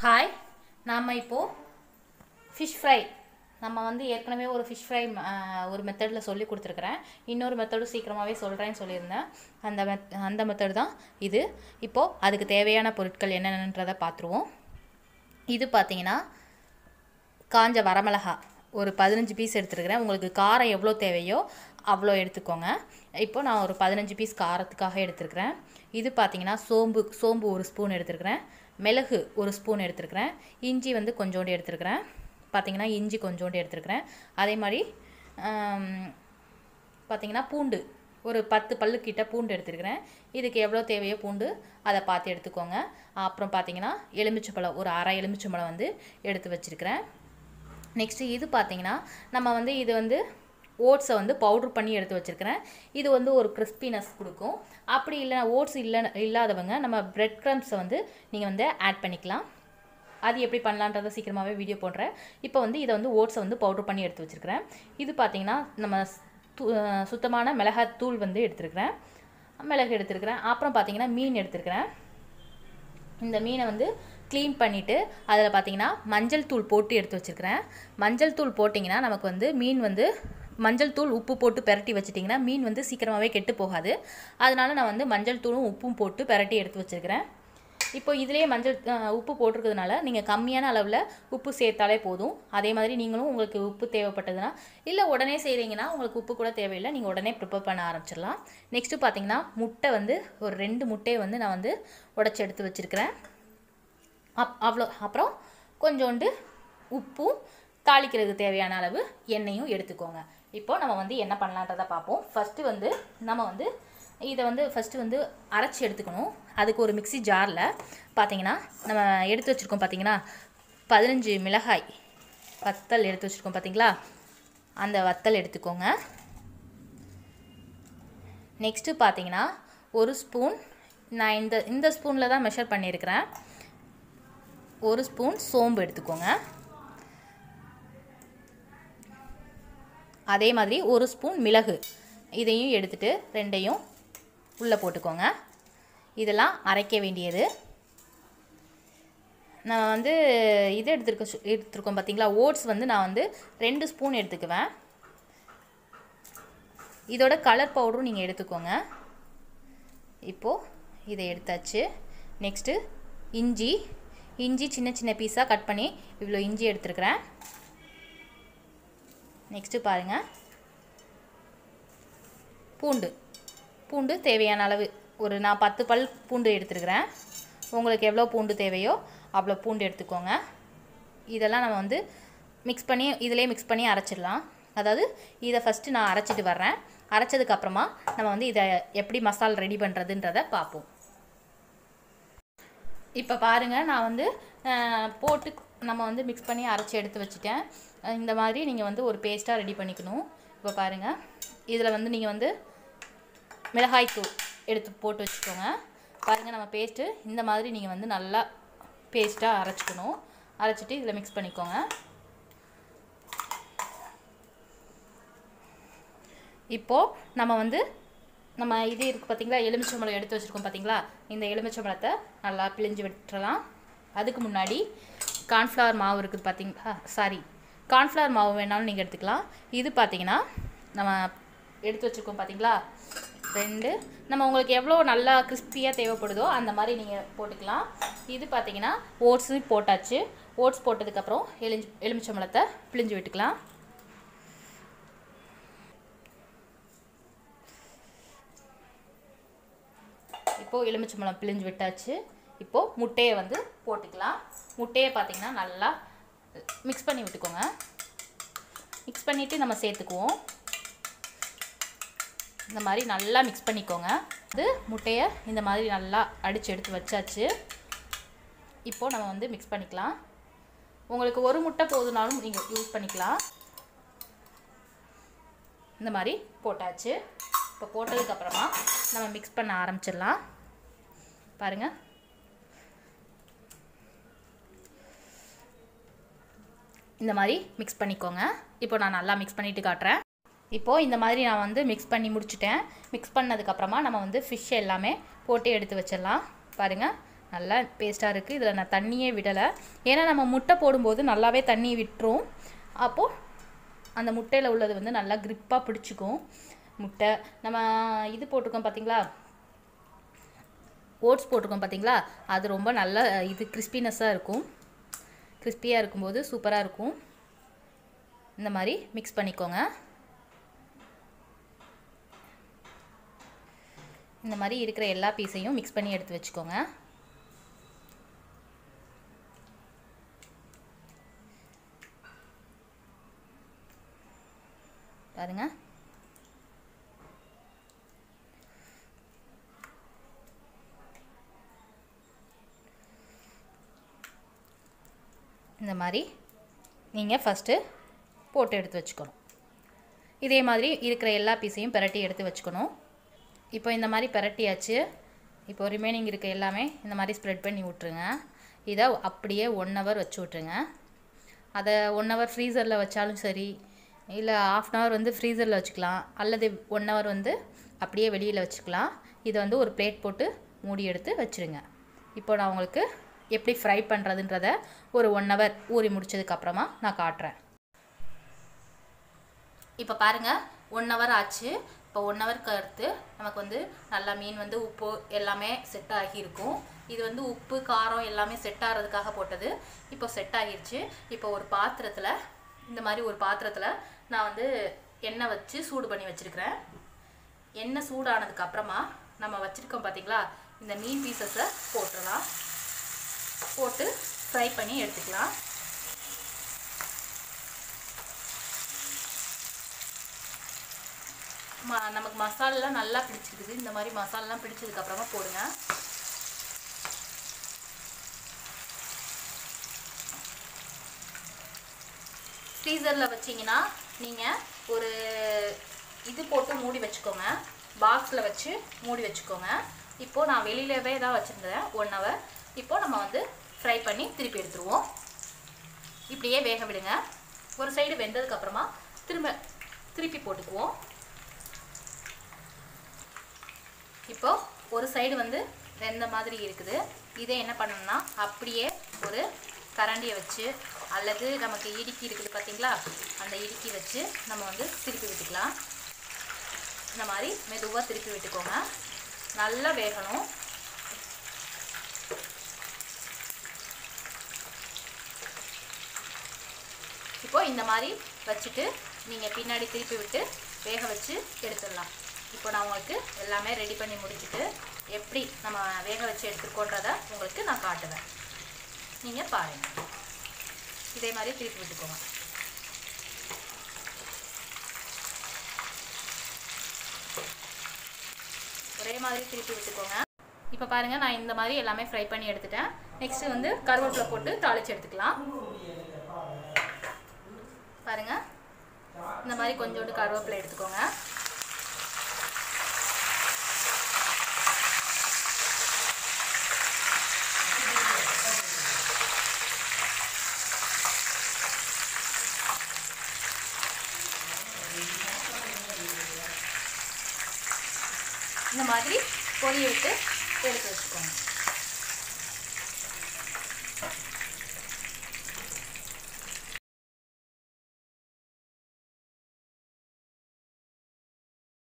Hi நாம் இப்போது fish fry நம்ம வந்து ஏற்கனவே ஒரு ஃபிஷ் ஃப்ரை ஒரு மெத்தடில் சொல்லி கொடுத்துருக்குறேன். இன்னொரு மெத்தடும் சீக்கிரமாகவே சொல்கிறேன்னு சொல்லியிருந்தேன். அந்த மெத் அந்த மெத்தட் தான் இது. இப்போது அதுக்கு தேவையான பொருட்கள் என்னென்னன்றதை பார்த்துருவோம் இது பார்த்தீங்கன்னா காஞ்ச வரமிளகா. ஒரு பதினஞ்சு பீஸ் எடுத்துருக்கிறேன். உங்களுக்கு காரம் எவ்வளோ தேவையோ அவ்வளோ எடுத்துக்கோங்க. இப்போ நான் ஒரு பதினஞ்சு பீஸ் காரத்துக்காக எடுத்துருக்கிறேன். இது பார்த்தீங்கன்னா சோம்பு சோம்பு ஒரு ஸ்பூன் எடுத்துருக்கிறேன். மிளகு ஒரு ஸ்பூன் எடுத்துருக்கிறேன். இஞ்சி வந்து கொஞ்சோண்டு எடுத்துருக்கிறேன். பார்த்தீங்கன்னா இஞ்சி கொஞ்சோண்டு எடுத்துருக்கிறேன். அதே மாதிரி பார்த்தீங்கன்னா பூண்டு ஒரு பத்து பல்லுக்கிட்ட பூண்டு எடுத்துருக்கிறேன். இதுக்கு எவ்வளோ தேவையோ பூண்டு அதை பார்த்து எடுத்துக்கோங்க. அப்புறம் பார்த்தீங்கன்னா எலுமிச்சம்பழம் ஒரு அரை எலுமிச்சம்பழம் வந்து எடுத்து வச்சுருக்கிறேன். நெக்ஸ்ட்டு இது பார்த்திங்கன்னா நம்ம வந்து இது வந்து ஓட்ஸை வந்து பவுட்ரு பண்ணி எடுத்து வச்சுருக்கிறேன். இது வந்து ஒரு கிறிஸ்பினஸ் கொடுக்கும். அப்படி இல்லை ஓட்ஸ் இல்லை இல்லாதவங்க நம்ம பிரெட் க்ரம்ஸை வந்து நீங்கள் வந்து ஆட் பண்ணிக்கலாம். அது எப்படி பண்ணலான்றதை சீக்கிரமாகவே வீடியோ போடுறேன். இப்போ வந்து இதை வந்து ஓட்ஸை வந்து பவுட்ரு பண்ணி எடுத்து வச்சுருக்கிறேன். இது பார்த்திங்கன்னா நம்ம சுத்தமான மிளகாத்தூள் வந்து எடுத்துருக்கிறேன். மிளகு எடுத்துருக்கிறேன். அப்புறம் பார்த்தீங்கன்னா மீன் எடுத்துருக்கிறேன். இந்த மீனை வந்து க்ளீன் பண்ணிவிட்டு அதில் பார்த்தீங்கன்னா மஞ்சள் தூள் போட்டு எடுத்து வச்சுருக்கிறேன். மஞ்சள் தூள் போட்டிங்கன்னா நமக்கு வந்து மீன் வந்து மஞ்சள் தூள் உப்பு போட்டு பெரட்டி வச்சிட்டிங்கன்னா மீன் வந்து சீக்கிரமாகவே கெட்டு போகாது. அதனால நான் வந்து மஞ்சள் தூளும் உப்பும் போட்டு பெரட்டி எடுத்து வச்சுருக்கிறேன். இப்போ இதுலேயே மஞ்சள் உப்பு போட்டிருக்கிறதுனால நீங்கள் கம்மியான அளவில் உப்பு சேர்த்தாலே போதும். அதே மாதிரி நீங்களும் உங்களுக்கு உப்பு தேவைப்பட்டதுன்னா இல்லை உடனே செய்கிறீங்கன்னா உங்களுக்கு உப்பு கூட தேவையில்லை நீங்கள் உடனே ப்ரிப்பேர் பண்ண ஆரம்பிச்சிடலாம். நெக்ஸ்ட்டு பார்த்தீங்கன்னா முட்டை வந்து ஒரு ரெண்டு முட்டையை வந்து நான் வந்து உடச்சி எடுத்து வச்சுருக்கிறேன். அப் அவ்வளோ அப்புறம் கொஞ்சோண்டு உப்பும் தாளிக்கிறதுக்கு தேவையான அளவு எண்ணெயும் எடுத்துக்கோங்க. இப்போ நம்ம வந்து என்ன பண்ணலான்றதை பார்ப்போம். ஃபஸ்ட்டு வந்து நம்ம வந்து இதை வந்து ஃபஸ்ட்டு வந்து அரைச்சி எடுத்துக்கணும். அதுக்கு ஒரு மிக்ஸி ஜாரில் பார்த்தீங்கன்னா நம்ம எடுத்து வச்சுருக்கோம் பார்த்தீங்கன்னா பதினஞ்சு மிளகாய் வத்தல் எடுத்து வச்சுருக்கோம் பார்த்தீங்களா அந்த வத்தல் எடுத்துக்கோங்க. நெக்ஸ்ட்டு பார்த்தீங்கன்னா ஒரு ஸ்பூன் நான் இந்த இந்த ஸ்பூனில் தான் மெஷர் பண்ணியிருக்கிறேன். ஒரு ஸ்பூன் சோம்பு எடுத்துக்கோங்க. அதே மாதிரி ஒரு ஸ்பூன் மிளகு. இதையும் எடுத்துகிட்டு ரெண்டையும் உள்ளே போட்டுக்கோங்க. இதெல்லாம் அரைக்க வேண்டியது. நான் வந்து இது எடுத்துருக்க சு- எடுத்துருக்கோம் பார்த்தீங்களா ஓட்ஸ் வந்து நான் வந்து ரெண்டு ஸ்பூன் எடுத்துக்குவேன். இதோட கலர் பவுடரும் நீங்கள் எடுத்துக்கோங்க. இப்போது இதை எடுத்தாச்சு. நெக்ஸ்ட்டு இஞ்சி. இஞ்சி சின்ன சின்ன பீஸாக கட் பண்ணி இவ்வளோ இஞ்சி எடுத்துருக்குறேன். நெக்ஸ்ட்டு பாருங்கள் பூண்டு. பூண்டு தேவையான அளவு. ஒரு நான் பத்து பல் பூண்டு எடுத்துருக்கிறேன். உங்களுக்கு எவ்வளோ பூண்டு தேவையோ அவ்வளோ பூண்டு எடுத்துக்கோங்க. இதெல்லாம் நம்ம வந்து மிக்ஸ் பண்ணி இதிலே மிக்ஸ் பண்ணி அரைச்சிடலாம். அதாவது இதை ஃபஸ்ட்டு நான் அரைச்சிட்டு வர்றேன். அரைச்சதுக்கப்புறமா நம்ம வந்து இதை எப்படி மசால் ரெடி பண்ணுறதுன்றதை பார்ப்போம். இப்போ பாருங்கள் நான் வந்து போட்டு நம்ம வந்து மிக்ஸ் பண்ணி அரைச்சி எடுத்து வச்சுட்டேன். இந்த மாதிரி நீங்கள் வந்து ஒரு பேஸ்ட்டாக ரெடி பண்ணிக்கணும். இப்போ பாருங்கள் இதில் வந்து நீங்கள் வந்து மிளகாய் தூள் எடுத்து போட்டு வச்சுக்கோங்க. பாருங்கள் நம்ம பேஸ்ட்டு இந்த மாதிரி நீங்கள் வந்து நல்லா பேஸ்ட்டாக அரைச்சிக்கணும். அரைச்சிட்டு இதில் மிக்ஸ் பண்ணிக்கோங்க. இப்போது நம்ம வந்து நம்ம இது இருக்குது பார்த்தீங்களா எலுமிச்சம்பழம் எடுத்து வச்சுருக்கோம் பார்த்தீங்களா இந்த எலுமிச்சம்பழத்தை நல்லா பிழிஞ்சு விட்டுறலாம். அதுக்கு முன்னாடி கார்ன்ஃப்ளவர் மாவு இருக்குது பார்த்தீங்களா சாரி கார்ன்ஃப்ளவர் மாவு வேணாலும் நீங்கள் எடுத்துக்கலாம். இது பார்த்தீங்கன்னா நம்ம எடுத்து வச்சுருக்கோம் பார்த்தீங்களா ரெண்டு. நம்ம உங்களுக்கு எவ்வளோ நல்லா கிறிஸ்பியாக தேவைப்படுதோ அந்த மாதிரி நீங்கள் போட்டுக்கலாம். இது பார்த்தீங்கன்னா ஓட்ஸும் போட்டாச்சு. ஓட்ஸ் போட்டதுக்கப்புறம் எலிஞ்சி எலுமிச்சம்பழத்தை பிழிஞ்சு விட்டுக்கலாம். இப்போது எலுமிச்சம்பழம் பிழிஞ்சு விட்டாச்சு. இப்போது முட்டையை வந்து போட்டுக்கலாம். முட்டையை பார்த்தீங்கன்னா நல்லா மிக்ஸ் பண்ணி விட்டுக்கோங்க. மிக்ஸ் பண்ணிவிட்டு நம்ம சேர்த்துக்குவோம். இந்த மாதிரி நல்லா மிக்ஸ் பண்ணிக்கோங்க. இது முட்டையை இந்த மாதிரி நல்லா அடித்து எடுத்து வச்சாச்சு. இப்போது நம்ம வந்து மிக்ஸ் பண்ணிக்கலாம். உங்களுக்கு ஒரு முட்டை போதுனாலும் நீங்கள் யூஸ் பண்ணிக்கலாம். இந்த மாதிரி போட்டாச்சு. இப்போ போட்டதுக்கப்புறமா நம்ம மிக்ஸ் பண்ண ஆரம்பிச்சிடலாம். பாருங்கள் இந்த மாதிரி மிக்ஸ் பண்ணிக்கோங்க. இப்போ நான் நல்லா மிக்ஸ் பண்ணிவிட்டு காட்டுறேன். இப்போது இந்த மாதிரி நான் வந்து மிக்ஸ் பண்ணி முடிச்சுட்டேன். மிக்ஸ் பண்ணதுக்கப்புறமா நம்ம வந்து ஃபிஷ் எல்லாமே போட்டு எடுத்து வச்சிடலாம். பாருங்கள் நல்லா பேஸ்ட்டாக இருக்குது இதில் நான் தண்ணியே விடலை. ஏன்னா நம்ம முட்டை போடும்போது நல்லாவே தண்ணி விட்டுரும். அப்போது அந்த முட்டையில் உள்ளது வந்து நல்லா கிரிப்பாக பிடிச்சிக்கும். முட்டை நம்ம இது போட்டிருக்கோம் பார்த்தீங்களா ஓட்ஸ் போட்டிருக்கோம் பார்த்தீங்களா அது ரொம்ப நல்ல இது கிறிஸ்பினஸ்ஸாக இருக்கும். கிறிஸ்பியாக இருக்கும்போது சூப்பராக இருக்கும். இந்த மாதிரி மிக்ஸ் பண்ணிக்கோங்க. இந்த மாதிரி இருக்கிற எல்லா பீஸையும் மிக்ஸ் பண்ணி எடுத்து வச்சுக்கோங்க. பாருங்க. இந்த மாதிரி நீங்கள் ஃபஸ்ட்டு போட்டு எடுத்து வச்சுக்கணும். இதே மாதிரி இருக்கிற எல்லா பீஸையும் பிரட்டி எடுத்து வச்சுக்கணும். இப்போ இந்த மாதிரி பிரட்டியாச்சு. இப்போ ரிமைனிங் இருக்க எல்லாமே இந்த மாதிரி ஸ்ப்ரெட் பண்ணி விட்ருங்க இதை அப்படியே ஒன் ஹவர் வச்சு விட்ருங்க அதை ஒன் ஹவர் ஃப்ரீசரில் வச்சாலும் சரி இல்லை ஆஃப் அன் ஹவர் வந்து ஃப்ரீசரில் வச்சுக்கலாம். அல்லது ஒன் ஹவர் வந்து அப்படியே வெளியில் வச்சுக்கலாம். இதை வந்து ஒரு பிளேட் போட்டு மூடி எடுத்து வச்சுருங்க. இப்போ நான் உங்களுக்கு எப்படி ஃப்ரை பண்ணுறதுன்றத ஒரு ஒன் ஹவர் ஊறி முடிச்சதுக்கப்புறமா நான் காட்டுறேன். இப்போ பாருங்கள் ஒன் ஹவர் ஆச்சு. இப்போ ஒன் ஹவருக்கு அடுத்து நமக்கு வந்து நல்லா மீன் வந்து உப்பு எல்லாமே செட் ஆகியிருக்கும் இது வந்து உப்பு காரம் எல்லாமே செட் ஆகிறதுக்காக போட்டது. இப்போ செட் ஆகிருச்சு. இப்போ ஒரு பாத்திரத்தில் இந்த மாதிரி ஒரு பாத்திரத்தில் நான் வந்து எண்ணெய் வச்சு சூடு பண்ணி வச்சுருக்கிறேன். எண்ணெய் சூடானதுக்கு அப்புறமா நம்ம வச்சுருக்கோம் பார்த்தீங்களா இந்த மீன் பீசஸை போட்டுடலாம். போட்டு ஃப்ரை பண்ணி எடுத்துக்கலாம். ம நமக்கு மசாலாலாம் நல்லா பிடிச்சிருக்குது. இந்த மாதிரி மசாலெலாம் பிடிச்சதுக்கப்புறமா போடுங்க. ஃப்ரீசரில் வச்சிங்கன்னா நீங்கள் ஒரு இது போட்டு மூடி வச்சுக்கோங்க. பாக்ஸில் வச்சு மூடி வச்சுக்கோங்க. இப்போது நான் வெளியிலவே தான் வச்சுருந்தேன். ஒன் ஹவர் இப்போது நம்ம வந்து ஃப்ரை பண்ணி திருப்பி எடுத்துருவோம். இப்படியே வேக விடுங்க. ஒரு சைடு வெந்ததுக்கப்புறமா திரும்ப திருப்பி போட்டுக்குவோம். இப்போ ஒரு சைடு வந்து வெந்த மாதிரி இருக்குது. இதை என்ன பண்ணணும்னா அப்படியே ஒரு கரண்டியை வச்சு அல்லது நமக்கு இடுக்கி இருக்குது பார்த்தீங்களா? அந்த இடுக்கி வச்சு நம்ம வந்து திருப்பி விட்டுக்கலாம். இந்த மாதிரி மெதுவாக திருப்பி விட்டுக்கோங்க. நல்லா வேகணும். இப்போ இந்த மாதிரி வச்சுட்டு நீங்கள் பின்னாடி திருப்பி விட்டு வேக வச்சு எடுத்துடலாம். இப்போ நான் உங்களுக்கு எல்லாமே ரெடி பண்ணி முடிச்சுட்டு எப்படி நம்ம வேக வச்சு எடுத்துருக்கோன்றதை உங்களுக்கு நான் காட்டுவேன். நீங்கள் பாருங்கள் இதே மாதிரி திருப்பி விட்டுக்கோங்க. ஒரே மாதிரி திருப்பி விட்டுக்கோங்க. இப்போ பாருங்கள் நான் இந்த மாதிரி எல்லாமே ஃப்ரை பண்ணி எடுத்துட்டேன். நெக்ஸ்ட்டு வந்து கருவேப்பிலை போட்டு தாளித்து எடுத்துக்கலாம். பாருங்க. இந்த மாதிரி கொஞ்சோண்டு கருவேப்பிலை எடுத்துக்கோங்க. இந்த மாதிரி பொரிய விட்டு எடுத்து வச்சுக்கோங்க.